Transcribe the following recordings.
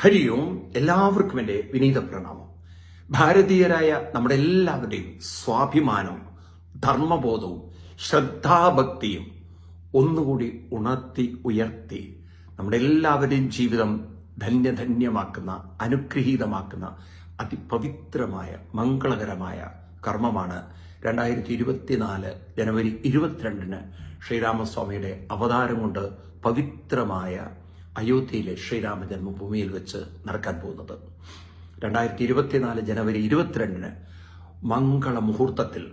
ഹരി ഓം എല്ലാവർക്കും എന്റെ വിനീത പ്രണാമം. ഭാരതീയരായ നമ്മുടെ എല്ലാവരുടെയും സ്വാഭിമാനവും ധർമ്മബോധവും ശ്രദ്ധാഭക്തിയും ഒന്നുകൂടി ഉണർത്തി ഉയർത്തി നമ്മുടെ എല്ലാവരുടെയും ജീവിതം ധന്യധന്യമാക്കുന്ന അനുഗ്രഹീതമാക്കുന്ന അതിപവിത്രമായ മംഗളകരമായ കർമ്മമാണ് രണ്ടായിരത്തി ഇരുപത്തിനാല് ജനുവരി ഇരുപത്തിരണ്ടിന് ശ്രീരാമസ്വാമിയുടെ അവതാരം കൊണ്ട് പവിത്രമായ അയോധ്യയിലെ ശ്രീരാമ ജന്മഭൂമിയിൽ വെച്ച് നടക്കാൻ പോകുന്നത്. രണ്ടായിരത്തി ഇരുപത്തിനാല് ജനുവരി ഇരുപത്തിരണ്ടിന് മംഗള മുഹൂർത്തത്തിൽ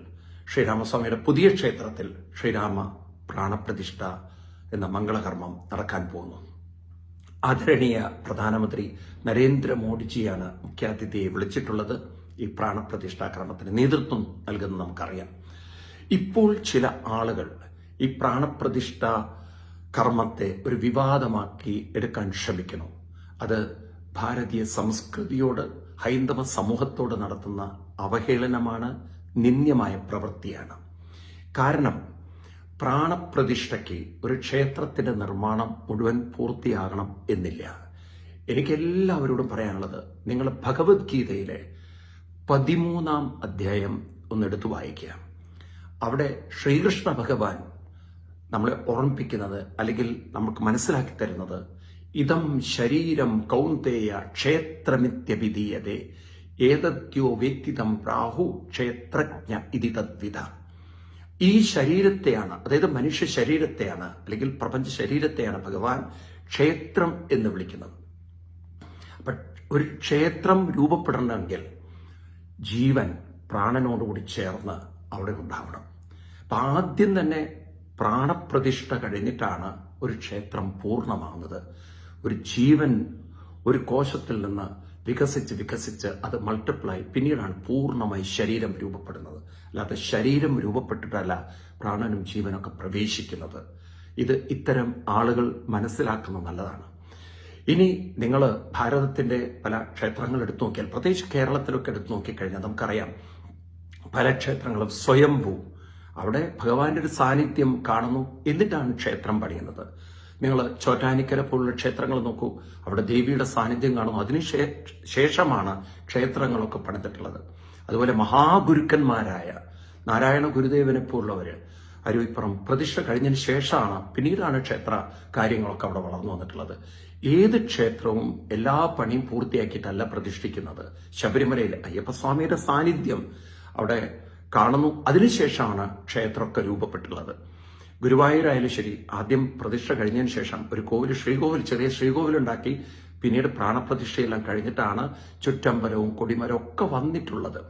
ശ്രീരാമസ്വാമിയുടെ പുതിയ ക്ഷേത്രത്തിൽ ശ്രീരാമ പ്രാണപ്രതിഷ്ഠ എന്ന മംഗളകർമ്മം നടക്കാൻ പോകുന്നു. ആദരണീയ പ്രധാനമന്ത്രി നരേന്ദ്രമോദിജിയാണ് മുഖ്യാതിഥിയെ വിളിച്ചിട്ടുള്ളത്. ഈ പ്രാണപ്രതിഷ്ഠാ കർമ്മത്തിന് നേതൃത്വം നൽകുന്നത് നമുക്കറിയാം. ഇപ്പോൾ ചില ആളുകൾ ഈ പ്രാണപ്രതിഷ്ഠ കർമ്മത്തെ ഒരു വിവാദമാക്കി എടുക്കാൻ ശ്രമിക്കുന്നു. അത് ഭാരതീയ സംസ്കൃതിയോട് ഹൈന്ദവ സമൂഹത്തോട് നടത്തുന്ന അവഹേളനമാണ് നിന്ദ്യമായ പ്രവൃത്തിയാണ്. കാരണം പ്രാണപ്രതിഷ്ഠയ്ക്ക് ഒരു ക്ഷേത്രത്തിന്റെ നിർമ്മാണം മുഴുവൻ പൂർത്തിയാകണം എന്നില്ല. എനിക്ക് എല്ലാവരോടും പറയാനുള്ളത് നിങ്ങൾ ഭഗവത്ഗീതയിലെ പതിമൂന്നാം അധ്യായം ഒന്നെടുത്ത് വായിക്കുക. അവിടെ ശ്രീകൃഷ്ണ ഭഗവാൻ നമ്മളെ ഓർമ്മിപ്പിക്കുന്നത് അല്ലെങ്കിൽ നമുക്ക് മനസ്സിലാക്കി തരുന്നത് ഇതം ശരീരം കൗന്തേയ ക്ഷേത്രമിത്യഭിധീയതേ ഏതദ്യോ വ്യക്തിതം പ്രാഹു ക്ഷേത്രജ്ഞ ഇതി തദ്വിധ. ഈ ശരീരത്തെയാണ് അതായത് മനുഷ്യ ശരീരത്തെയാണ് അല്ലെങ്കിൽ പ്രപഞ്ച ശരീരത്തെയാണ് ഭഗവാൻ ക്ഷേത്രം എന്ന് വിളിക്കുന്നത്. അപ്പൊ ഒരു ക്ഷേത്രം രൂപപ്പെടണമെങ്കിൽ ജീവൻ പ്രാണനോടുകൂടി ചേർന്ന് അവിടെ ഉണ്ടാവണം. അപ്പൊ ആദ്യം തന്നെ പ്രാണപ്രതിഷ്ഠ കഴിഞ്ഞിട്ടാണ് ഒരു ക്ഷേത്രം പൂർണമാകുന്നത്. ഒരു ജീവൻ ഒരു കോശത്തിൽ നിന്ന് വികസിച്ച് വികസിച്ച് അത് മൾട്ടിപ്ലൈ പിന്നീടാണ് പൂർണമായി ശരീരം രൂപപ്പെടുന്നത്. അല്ലാതെ ശരീരം രൂപപ്പെട്ടിട്ടല്ല പ്രാണനും ജീവനൊക്കെ പ്രവേശിക്കുന്നത്. ഇത് ഇത്തരം ആളുകൾ മനസ്സിലാക്കുന്നത് നല്ലതാണ്. ഇനി നിങ്ങൾ ഭാരതത്തിന്റെ പല ക്ഷേത്രങ്ങൾ എടുത്തു നോക്കിയാൽ പ്രത്യേകിച്ച് കേരളത്തിലൊക്കെ എടുത്തു നോക്കിക്കഴിഞ്ഞാൽ നമുക്കറിയാം പല ക്ഷേത്രങ്ങളും സ്വയംഭൂ അവിടെ ഭഗവാന്റെ ഒരു സാന്നിധ്യം കാണുന്നു എന്നിട്ടാണ് ക്ഷേത്രം പണിയുന്നത്. നിങ്ങൾ ചോറ്റാനിക്കര പോലുള്ള ക്ഷേത്രങ്ങൾ നോക്കൂ. അവിടെ ദേവിയുടെ സാന്നിധ്യം കാണുന്നു. അതിനു ശേഷമാണ് ക്ഷേത്രങ്ങളൊക്കെ പണിതിട്ടുള്ളത്. അതുപോലെ മഹാഗുരുക്കന്മാരായ നാരായണ ഗുരുദേവനെ പോലുള്ളവര് അരുവിപ്പുറം പ്രതിഷ്ഠ കഴിഞ്ഞതിന് ശേഷമാണ് പിന്നീടാണ് ക്ഷേത്ര കാര്യങ്ങളൊക്കെ അവിടെ വളർന്നു വന്നിട്ടുള്ളത്. ഏത് ക്ഷേത്രവും എല്ലാ പണിയും പൂർത്തിയാക്കിയിട്ടല്ല പ്രതിഷ്ഠിക്കുന്നത്. ശബരിമലയിൽ അയ്യപ്പസ്വാമിയുടെ സാന്നിധ്യം അവിടെ കാണുന്നു. അതിനുശേഷമാണ് ക്ഷേത്രമൊക്കെ രൂപപ്പെട്ടുള്ളത്. ഗുരുവായൂരായാലും ശരി ആദ്യം പ്രതിഷ്ഠ കഴിഞ്ഞതിന് ശേഷം ഒരു കോവിൽ ശ്രീകോവിൽ ചെറിയ ശ്രീകോവിലുണ്ടാക്കി പിന്നീട് പ്രാണപ്രതിഷ്ഠയെല്ലാം കഴിഞ്ഞിട്ടാണ് ചുറ്റമ്പലവും കൊടിമരവും ഒക്കെ വന്നിട്ടുള്ളത്.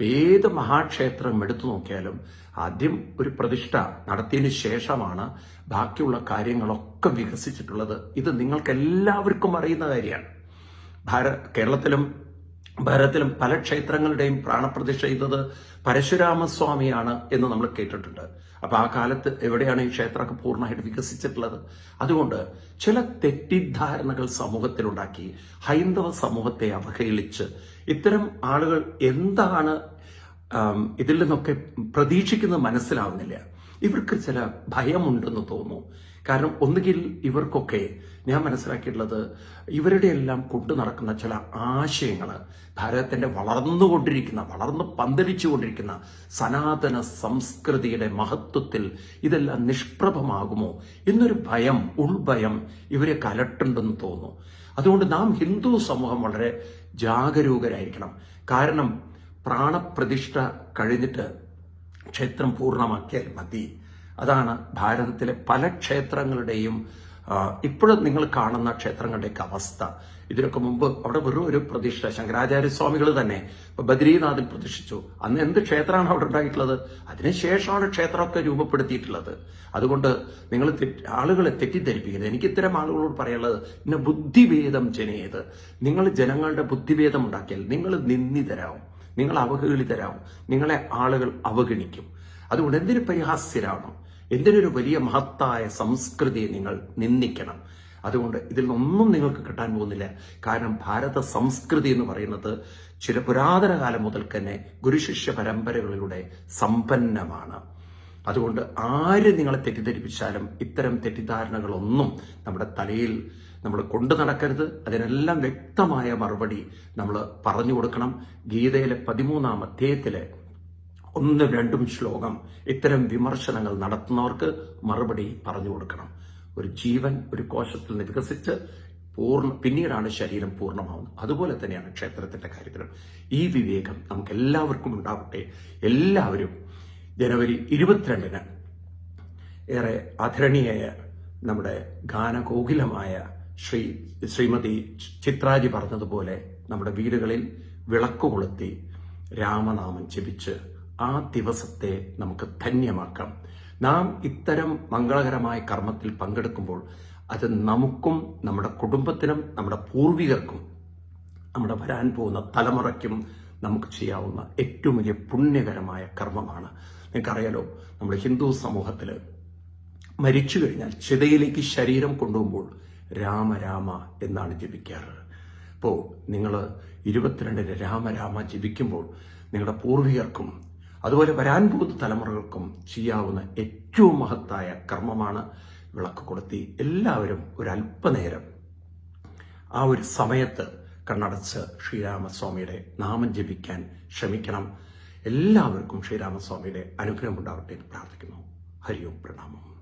ഏത് മഹാക്ഷേത്രം എടുത്തു നോക്കിയാലും ആദ്യം ഒരു പ്രതിഷ്ഠ നടത്തിയതിന് ശേഷമാണ് ബാക്കിയുള്ള കാര്യങ്ങളൊക്കെ വികസിച്ചിട്ടുള്ളത്. ഇത് നിങ്ങൾക്ക് എല്ലാവർക്കും അറിയുന്ന കാര്യമാണ്. ഭാര കേരളത്തിലും ഭാരതത്തിലും പല ക്ഷേത്രങ്ങളുടെയും പ്രാണപ്രതിഷ്ഠ ചെയ്തത് പരശുരാമസ്വാമിയാണ് എന്ന് നമ്മൾ കേട്ടിട്ടുണ്ട്. അപ്പൊ ആ കാലത്ത് എവിടെയാണ് ഈ ക്ഷേത്രമൊക്കെ പൂർണമായിട്ട് വികസിച്ചിട്ടുള്ളത്? അതുകൊണ്ട് ചില തെറ്റിദ്ധാരണകൾ സമൂഹത്തിലുണ്ടാക്കി ഹൈന്ദവ സമൂഹത്തെ അവഹേളിച്ച് ഇത്തരം ആളുകൾ എന്താണ് ഇതിൽ നിന്നൊക്കെ പ്രതീക്ഷിക്കുന്നത് മനസ്സിലാവുന്നില്ല. ഇവർക്ക് ചില ഭയമുണ്ടെന്ന് തോന്നുന്നു. കാരണം ഒന്നുകിൽ ഇവർക്കൊക്കെ ഞാൻ മനസ്സിലാക്കിയിട്ടുള്ളത് ഇവരുടെ എല്ലാം കൊണ്ടു നടക്കുന്ന ചില ആശയങ്ങൾ ഭാരതത്തിന്റെ വളർന്നുകൊണ്ടിരിക്കുന്ന വളർന്ന് പന്തലിച്ചുകൊണ്ടിരിക്കുന്ന സനാതന സംസ്കൃതിയുടെ മഹത്വത്തിൽ ഇതെല്ലാം നിഷ്പ്രഭമാകുമോ എന്നൊരു ഭയം ഉൾഭയം ഇവരെ കലട്ടുണ്ടെന്ന് തോന്നുന്നു. അതുകൊണ്ട് നാം ഹിന്ദു സമൂഹം വളരെ ജാഗരൂകരായിരിക്കണം. കാരണം പ്രാണപ്രതിഷ്ഠ കഴിഞ്ഞിട്ട് ക്ഷേത്രം പൂർണമാക്കിയാൽ മതി. അതാണ് ഭാരതത്തിലെ പല ക്ഷേത്രങ്ങളുടെയും ഇപ്പോഴും നിങ്ങൾ കാണുന്ന ക്ഷേത്രങ്ങളുടെയൊക്കെ അവസ്ഥ. ഇതിനൊക്കെ മുമ്പ് അവിടെ വെറും ഒരു പ്രതിഷ്ഠ. ശങ്കരാചാര്യസ്വാമികൾ തന്നെ ബദ്രീനാഥിൽ പ്രതിഷ്ഠിച്ചു. അന്ന് എന്ത് ക്ഷേത്രമാണ് അവിടെ ഉണ്ടായിട്ടുള്ളത്? അതിനുശേഷമാണ് ക്ഷേത്രമൊക്കെ രൂപപ്പെടുത്തിയിട്ടുള്ളത്. അതുകൊണ്ട് നിങ്ങൾ ആളുകളെ തെറ്റിദ്ധരിപ്പിക്കുന്നത് എനിക്ക് ഇത്തരം ആളുകളോട് പറയാനുള്ളത് പിന്നെ ബുദ്ധിഭേദം ജനേത് നിങ്ങൾ ജനങ്ങളുടെ ബുദ്ധിഭേദം ഉണ്ടാക്കിയാൽ നിങ്ങൾ നിന്ദിതരാവും. നിങ്ങൾ അവഹേളിതരാവും. നിങ്ങളെ ആളുകൾ അവഗണിക്കും. അതുകൊണ്ട് എന്തിനു പരിഹാസ്യരാവണം? എന്തിനൊരു വലിയ മഹത്തായ സംസ്കൃതി നിങ്ങൾ നിന്ദിക്കണം? അതുകൊണ്ട് ഇതിൽ നിന്നൊന്നും നിങ്ങൾക്ക് കിട്ടാൻ പോകുന്നില്ല. കാരണം ഭാരത സംസ്കൃതി എന്ന് പറയുന്നത് ചില പുരാതന കാലം മുതൽ തന്നെ ഗുരുശിഷ്യ പരമ്പരകളിലൂടെ സമ്പന്നമാണ്. അതുകൊണ്ട് ആര് നിങ്ങളെ തെറ്റിദ്ധരിപ്പിച്ചാലും ഇത്തരം തെറ്റിദ്ധാരണകളൊന്നും നമ്മുടെ തലയിൽ നമ്മൾ കൊണ്ടു നടക്കരുത്. അതിനെല്ലാം വ്യക്തമായ മറുപടി നമ്മൾ പറഞ്ഞു കൊടുക്കണം. ഗീതയിലെ പതിമൂന്നാം അധ്യായത്തിലെ ഒന്നും രണ്ടും ശ്ലോകം ഇത്തരം വിമർശനങ്ങൾ നടത്തുന്നവർക്ക് മറുപടി പറഞ്ഞു കൊടുക്കണം. ഒരു ജീവൻ ഒരു കോശത്തിൽ നിന്ന് വികസിച്ച് പൂർണ പിന്നീടാണ് ശരീരം പൂർണമാവുന്നത്. അതുപോലെ തന്നെയാണ് ക്ഷേത്രത്തിന്റെ കാര്യത്തിലും. ഈ വിവേകം നമുക്ക് എല്ലാവർക്കും ഉണ്ടാവട്ടെ. എല്ലാവരും ജനുവരി ഇരുപത്തിരണ്ടിന് ഏറെ ആദരണീയായ നമ്മുടെ ഗാനകോകിലമായ ശ്രീ ശ്രീമതി ചിത്രാജി പറഞ്ഞതുപോലെ നമ്മുടെ വീടുകളിൽ വിളക്ക് കൊളുത്തി രാമനാമം ജപിച്ച് ആ ദിവസത്തെ നമുക്ക് ധന്യമാക്കാം. നാം ഇത്തരം മംഗളകരമായ കർമ്മത്തിൽ പങ്കെടുക്കുമ്പോൾ അത് നമുക്കും നമ്മുടെ കുടുംബത്തിനും നമ്മുടെ പൂർവികർക്കും നമ്മുടെ വരാൻ പോകുന്ന തലമുറയ്ക്കും നമുക്ക് ചെയ്യാവുന്ന ഏറ്റവും വലിയ പുണ്യകരമായ കർമ്മമാണ്. നിങ്ങൾക്കറിയാലോ നമ്മുടെ ഹിന്ദു സമൂഹത്തിൽ മരിച്ചു കഴിഞ്ഞാൽ ചിതയിലേക്ക് ശരീരം കൊണ്ടുപോകുമ്പോൾ രാമ രാമ എന്നാണ് ജപിക്കാറ്. അപ്പോൾ നിങ്ങൾ ഇരുപത്തിരണ്ടിന് രാമ രാമ ജപിക്കുമ്പോൾ നിങ്ങളുടെ പൂർവികർക്കും അതുപോലെ വരാൻ പോകുന്ന തലമുറകൾക്കും ചെയ്യാവുന്ന ഏറ്റവും മഹത്തായ കർമ്മമാണ് വിളക്ക് കൊളുത്തി. എല്ലാവരും ഒരല്പനേരം ആ ഒരു സമയത്ത് കണ്ണടച്ച് ശ്രീരാമസ്വാമിയുടെ നാമം ജപിക്കാൻ ശ്രമിക്കണം. എല്ലാവർക്കും ശ്രീരാമസ്വാമിയുടെ അനുഗ്രഹം ഉണ്ടാവട്ടെ എന്ന് പ്രാർത്ഥിക്കുന്നു. ഹരിയോ പ്രണാമം.